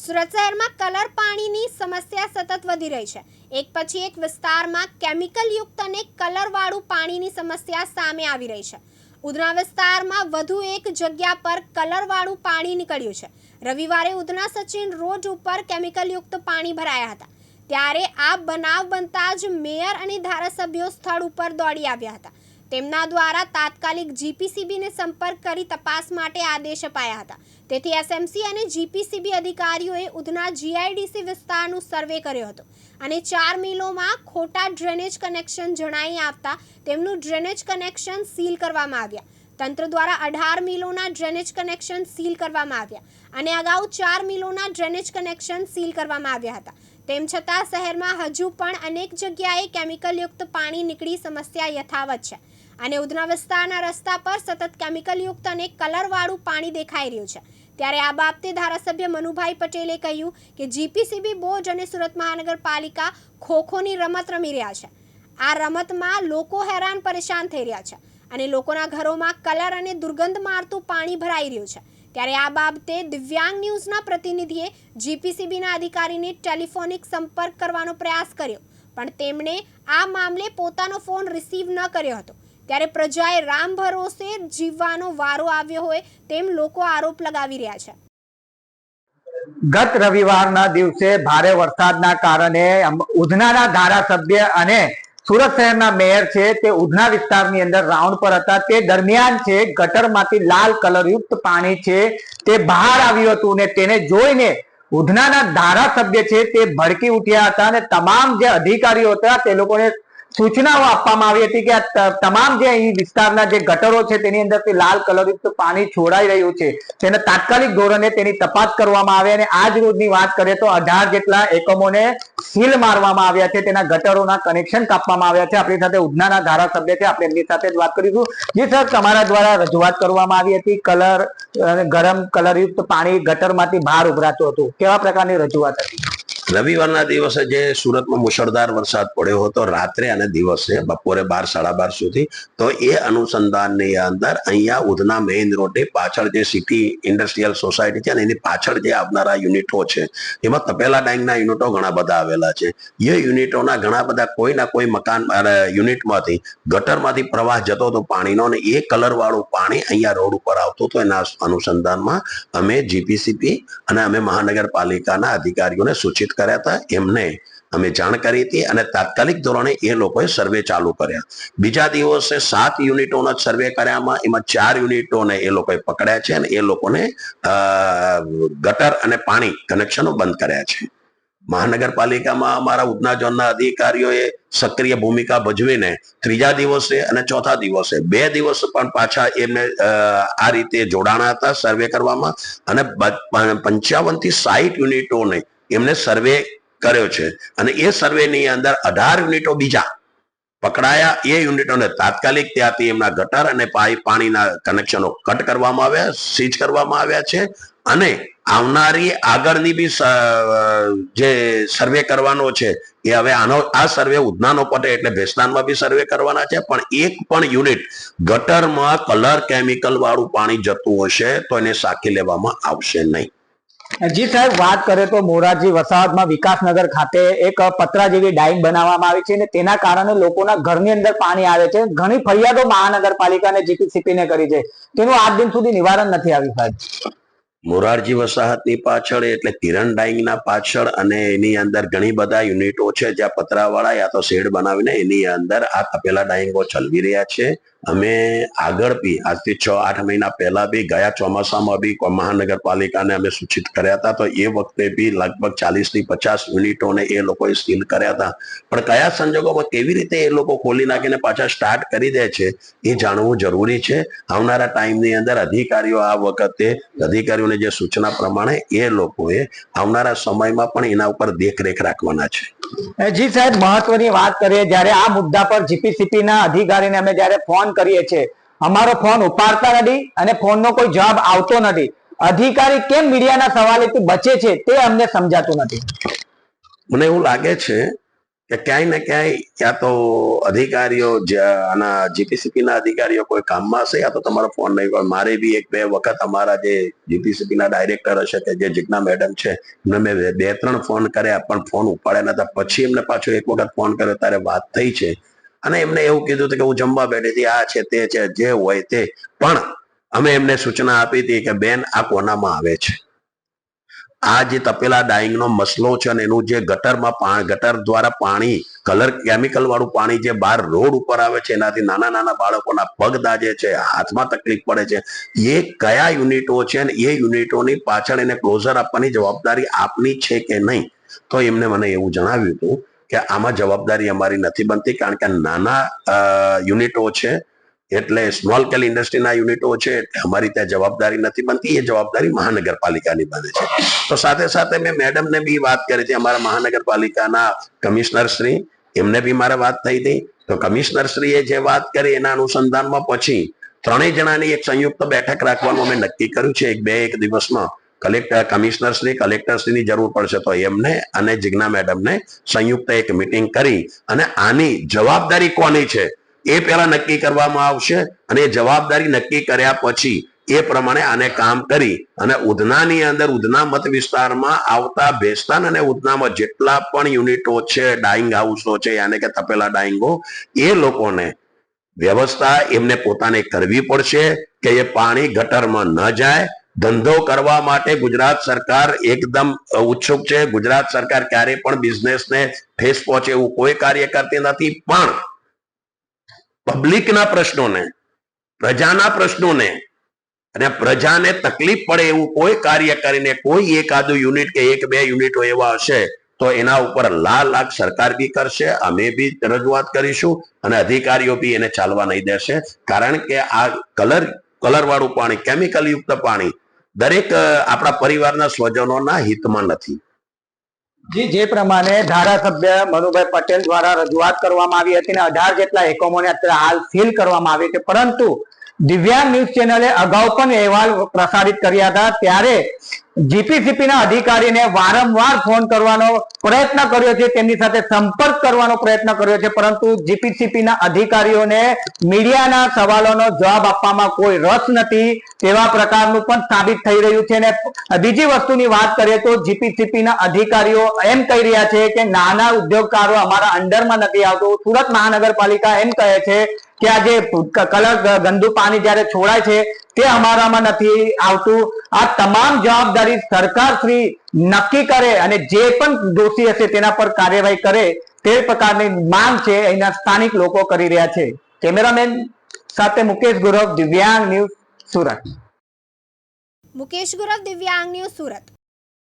સુરત શહેરમાં કલર પાણીની સમસ્યા સતત વધી રહી છે. એક પછી એક વિસ્તારમાં કેમિકલયુક્ત અને કલરવાળું પાણીની સમસ્યા સામે આવી રહી છે. ઉધના વિસ્તારમાં વધુ એક જગ્યા પર કલરવાળું પાણી નીકળ્યું છે. રવિવારે ઉધના સચિન રોડ ઉપર કેમિકલયુક્ત પાણી ભરાયા હતા. ત્યારે આ બનાવ બનતા જ મેયર અને ધારાસભ્યો સ્થળ ઉપર દોડી આવ્યા હતા. તેમના દ્વારા તાત્કાલિક જીપીસીબીને સંપર્ક કરી તપાસ માટે આદેશ અપાયા હતા. તેથી એસએમસી અને જીપીસીબી અધિકારીઓએ ઉધના જીઆઈડીસી વિસ્તારનું સર્વે કર્યો હતો અને ચાર મિલોમાં ખોટા ડ્રેનેજ કનેક્શન જણાઈ આવતા તેમનું ડ્રેનેજ કનેક્શન સીલ કરવામાં આવ્યા. તંત્ર દ્વારા અઢાર મિલોના ડ્રેનેજ કનેક્શન સીલ કરવામાં આવ્યા અને અગાઉ ચાર મિલોના ડ્રેનેજ કનેક્શન સીલ કરવામાં આવ્યા હતા. તેમ છતાં શહેરમાં હજુ પણ અનેક જગ્યાએ કેમિકલયુક્ત પાણી નીકળી સમસ્યા યથાવત છે. અને ઉધના વિસ્તારના રસ્તા પર સતત કેમિકલયુક્ત અને કલરવાળું પાણી દેખાઈ રહ્યું છે. ત્યારે આ બાબતે ધારાસભ્ય મનુભાઈ પટેલે કહ્યું કે જીપીસીબી બોજ અને સુરત મહાનગરપાલિકા ખોખોની રમત રમી રહ્યા છે. આ રમતમાં લોકો હેરાન પરેશાન થઈ રહ્યા છે અને લોકોના ઘરોમાં કલર અને દુર્ગંધ મારતું પાણી ભરાઈ રહ્યું છે. ત્યારે આ બાબતે દિવ્યાંગ ન્યૂઝના પ્રતિનિધિએ જીપીસીબીના અધિકારીને ટેલિફોનિક સંપર્ક કરવાનો પ્રયાસ કર્યો, પણ તેમણે આ મામલે પોતાનો ફોન રિસીવ ન કર્યો હતો. ત્યારે પ્રજાએ રામ ભરોસે જીવવાનો વારો આવ્યો હોય તેમ લોકો આરોપ લગાવી રહ્યા છે. ગત રવિવારના દિવસે ભારે વરસાદના કારણે ઉધનાના ધારાસભ્ય અને સુરત શહેરના મેયર છે તે ઉધના વિસ્તારની અંદર રાઉન્ડ પર હતા. તે દરમિયાન છે ગટરમાંથી લાલ કલરયુક્ત પાણી છે તે બહાર આવ્યું હતું ને તેને જોઈને ઉધનાના ધારાસભ્ય છે તે ભડકી ઉઠ્યા હતા અને તમામ જે અધિકારીઓ હતા તે લોકોને સૂચનાઓ આપવામાં આવી હતી કે આ તમામ જે અહીં વિસ્તારના જે ગટરો છે તેની અંદરથી લાલ કલરયુક્ત પાણી છોડાઈ રહ્યું છે. તેને તાત્કાલિક ધોરણે તેની તપાસ કરવામાં આવે અને આજ રોજની વાત કરીએ તો અઢાર જેટલા એકમોને સીલ મારવામાં આવ્યા છે. તેના ગટરોના કનેક્શન કાપવામાં આવ્યા છે. આપણી સાથે ઉધનાના ધારાસભ્ય છે. આપણે એમની સાથે જ વાત કરીશું. જી સર, તમારા દ્વારા રજૂઆત કરવામાં આવી હતી કલર ગરમ કલરયુક્ત પાણી ગટરમાંથી બહાર ઉભરાતું હતું. કેવા પ્રકારની રજૂઆત હતી? રવિવારના દિવસે જે સુરતમાં મુશળધાર વરસાદ પડ્યો હતો, રાત્રે અને દિવસે બપોરે બાર, સાડા બાર સુધી, તો એ અનુસંધાનની અંદર અહીંયા ઉધના મેઇન રોડે પાછળ જે સિટી ઇન્ડસ્ટ્રીયલ સોસાયટી છે ને, એની પાછળ જે આવનારા યુનિટો છે, એમાં તપેલા ડાંગના યુનિટો ઘણા બધા આવેલા છે. એ યુનિટોના ઘણા બધા કોઈના કોઈ મકાન યુનિટમાંથી, ગટરમાંથી પ્રવાહ જતો હતો પાણીનો અને એ કલરવાળું પાણી અહીંયા રોડ ઉપર આવતું હતું. એના અનુસંધાનમાં અમે જીપીસીપી અને અમે મહાનગરપાલિકાના અધિકારીઓને સૂચિત કર્યા હતા, એમને અમે જાણ કરી હતી અને તાત્કાલિક ધોરણે એ લોકોએ સર્વે ચાલુ કર્યા. બીજા દિવસે સાત યુનિટોના સર્વે કર્યામાં, એમાં ચાર યુનિટોને એ લોકોએ પકડ્યા છે અને એ લોકોને ગટર અને પાણી કનેક્શનો બંધ કર્યા છે. મહાનગરપાલિકામાં અમારા ઉધના ઝોનના અધિકારીઓએ સક્રિય ભૂમિકા ભજવીને ત્રીજા દિવસે અને ચોથા દિવસે, બે દિવસ પણ પાછા એમને આ રીતે જોડાણા હતા સર્વે કરવામાં અને પંચાવનથી સાહીઠ યુનિટોને એમને સર્વે કર્યો છે. અને એ સર્વેની અંદર અઢાર યુનિટો બીજા પકડાયા. એ યુનિટોને તાત્કાલિક ત્યાંથી એમના ગટર અને પાણીના કનેક્શનો કટ કરવામાં આવ્યા, સીઝ કરવામાં આવ્યા છે. અને આવનારી આગળની બી જે સર્વે કરવાનો છે, એ હવે આનો, આ સર્વે ઉધનાનો પટે એટલે ભેસ્તાનમાં બી સર્વે કરવાના છે. પણ એક પણ યુનિટ ગટરમાં કલર કેમિકલ વાળું પાણી જતું હશે તો એને સાખી લેવામાં આવશે નહીં. જી સાહેબ, વાત કરે તો મોરારજી વસાહતમાં વિકાસનગર ખાતે એક પતરા જેવી ડાઈમ બનાવવામાં આવી છે અને તેના કારણે લોકોના ઘરની અંદર પાણી આવે છે. ઘણી ફરિયાદો મહાનગરપાલિકા અને જીપીસીપી ને કરી છે. તેનું આજ દિન સુધી નિવારણ નથી આવ્યું, સાહેબ. મોરારજી વસાહતની પાછળ, એટલે કિરણ ડાઈંગના પાછળ અને એની અંદર ઘણી બધા યુનિટો છે, જ્યાં પતરાવાળા યા તો શેડ બનાવીને એની અંદર આ તપેલા ડાઈંગો ચલવી રહ્યા છે. અમે આગળ બી, આજથી છ, આઠ મહિના પહેલા બી ગયા ચોમાસામાં બી મહાનગરપાલિકાને અમે સૂચિત કર્યા હતા. તો એ વખતે બી લગભગ ચાલીસથી પચાસ યુનિટોને એ લોકોએ સીલ કર્યા હતા. પણ કયા સંજોગોમાં કેવી રીતે એ લોકો ખોલી નાખીને પાછા સ્ટાર્ટ કરી દે છે, એ જાણવું જરૂરી છે. આવનારા ટાઈમની અંદર અધિકારીઓ આ વખતે, અધિકારીઓને જે સૂચના પ્રમાણે એ લોકોએ આવનારા સમયમાં પણ એના ઉપર દેખરેખ રાખવાના છે. જી સાહેબ, મહત્વની વાત કરીએ, જ્યારે આ મુદ્દા પર જીપીસીપી ના અધિકારીને અમે જ્યારે ફોન કરીએ છીએ, અમારો ફોન ઉપાડતા નથી અને ફોનનો કોઈ જવાબ આવતો નથી. અધિકારી કેમ મીડિયાના સવાલેથી બચે છે તે અમને સમજાતું નથી. મને એવું લાગે છે કે ક્યાંય ને ક્યાંય યા તો અધિકારીઓ આના જીપીસીપી ના અધિકારીઓ કોઈ કામમાં હશે યા તો તમારો ફોન નહીં હોય મારે બી એક બે વખત અમારા જે જીપીસીપી ના ડાયરેક્ટર હશે કે જે જિજ્ઞા મેડમ છે, એમને મેં બે- બે, ત્રણ ફોન કર્યા, પણ ફોન ઉપાડ્યા નતા. પછી એમને પાછો એક વખત ફોન કર્યો, ત્યારે વાત થઈ છે. અને એમને એવું કીધું હતું કે હું જમવા બેઠી હતી, આ છે તે છે, જે હોય તે. પણ અમે એમને સૂચના આપી હતી કે બેન આ કોનામાં આવે છે? આ જે તપેલા ડાઈંગ નો મસલો છે અને એનું જે ગટરમાં પાણી ગટર દ્વારા પાણી, કલર કેમિકલ વાળું પાણી જે બહાર રોડ ઉપર આવે છે, એનાથી નાના નાના બાળકોના પગ દાજે છે, હાથમાં તકલીફ પડે છે. એ કયા યુનિટો છે અને એ યુનિટોની પાછળ એને ક્લોઝર આપવાની જવાબદારી આપની છે કે નહીં? તો એમને મને એવું જણાવ્યું હતું કે આમાં જવાબદારી અમારી નથી બનતી, કારણ કે નાના યુનિટો છે એટલે સ્મોલ સ્કેલ ઇન્ડસ્ટ્રીના યુનિટો છે એટલે અમારી ત્યાં જવાબદારી નથી બનતી, એ જવાબદારી મહાનગરપાલિકાની બને છે. તો સાથે સાથે મેં મેડમને બી વાત કરી હતી, અમારા મહાનગરપાલિકાના કમિશનરશ્રી એમને બી મારે વાત થઈ હતી. તો કમિશનરશ્રીએ જે વાત કરી એના અનુસંધાનમાં પછી ત્રણેય જણાની એક સંયુક્ત બેઠક રાખવાનું અમે નક્કી કર્યું છે, એક બે એક દિવસમાં. કલેક્ટર કમિશનરશ્રી કલેક્ટરશ્રીની જરૂર પડશે તો એમને અને જિજ્ઞા મેડમને સંયુક્ત એક મિટિંગ કરી. અને આની જવાબદારી કોની છે? એ પહેલા નક્કી કરવામાં આવશે અને જવાબદારી નક્કી કર્યા પછી એ પ્રમાણે આને કામ કરી અને ઉધનાની અંદર ઉધના મત વિસ્તારમાં આવતા ભેસ્તાન અને ઉધનામાં જેટલા પણ યુનિટો છે ડાઈંગ હાઉસો છે, યાને કે તપેલા ડાઈંગો એ લોકોને વ્યવસ્થા એમને પોતાને કરવી પડશે કે એ પાણી ગટરમાં ન જાય. ધંધો કરવા માટે ગુજરાત સરકાર એકદમ ઉત્સુક છે. ગુજરાત સરકાર ક્યારે પણ બિઝનેસને ઠેસ પહોંચે એવું કોઈ કાર્ય કરતી નથી. પણ પબ્લિકના પ્રશ્નોને, પ્રજાના પ્રશ્નોને અને પ્રજાને તકલીફ પડે એવું કોઈ કાર્ય કરીને કોઈ એકાદું યુનિટ કે એક બે યુનિટો એવા હશે, તો એના ઉપર લાલ આંખ સરકાર બી કરશે, અમે બી રજૂઆત કરીશું અને અધિકારીઓ બી એને ચાલવા નહીં દેશે. કારણ કે આ કલર કલર વાળું પાણી કેમિકલ યુક્ત પાણી દરેક આપણા પરિવારના સ્વજનોના હિતમાં નથી. જી, જે પ્રમાણે ધારાસભ્ય મનુભાઈ પટેલ દ્વારા રજૂઆત કરવામાં આવી હતી અને અઢાર જેટલા એકમોને અત્યારે હાલ સીલ કરવામાં આવી છે. પરંતુ દિવ્યાંગ ન્યૂઝ ચેનલે અગાઉ પણ અહેવાલ પ્રસારિત કર્યા હતા. ત્યારે જીપીસીપી ના અધિકારીને વારંવાર ફોન કરવાનો પ્રયત્ન કર્યો છે. તેમની સાથે સંપર્ક કરવાનો પ્રયત્ન કર્યો છે. પરંતુ જીપીસીપી ના અધિકારીઓને મીડિયાના સવાલોનો જવાબ આપવામાં કોઈ રસ નથી તેવા પ્રકારનું પણ સાબિત થઈ રહ્યું છે. અને બીજી વસ્તુની વાત કરીએ તો જીપીસીપી ના અધિકારીઓ એમ કહી રહ્યા છે કે નાના ઉદ્યોગકારો અમારા અંડરમાં નથી આવતું. સુરત મહાનગરપાલિકા એમ કહે છે કે આ જે કલર ગંદુ પાણી જ્યારે છોડાય છે, તે અમારામાં નથી આવતું. આ તમામ જવાબદારી સરકાર શ્રી નક્કી કરે અને જે પણ દોષી હશે તેના પર કાર્યવાહી કરે, તે પ્રકારની માંગ છે અહીંના સ્થાનિક લોકો કરી રહ્યા છે. કેમેરામેન સાથે મુકેશ ગુરવ, દિવ્યાંગ ન્યૂઝ સુરત. મુકેશ ગુરવ, દિવ્યાંગ ન્યૂઝ સુરત.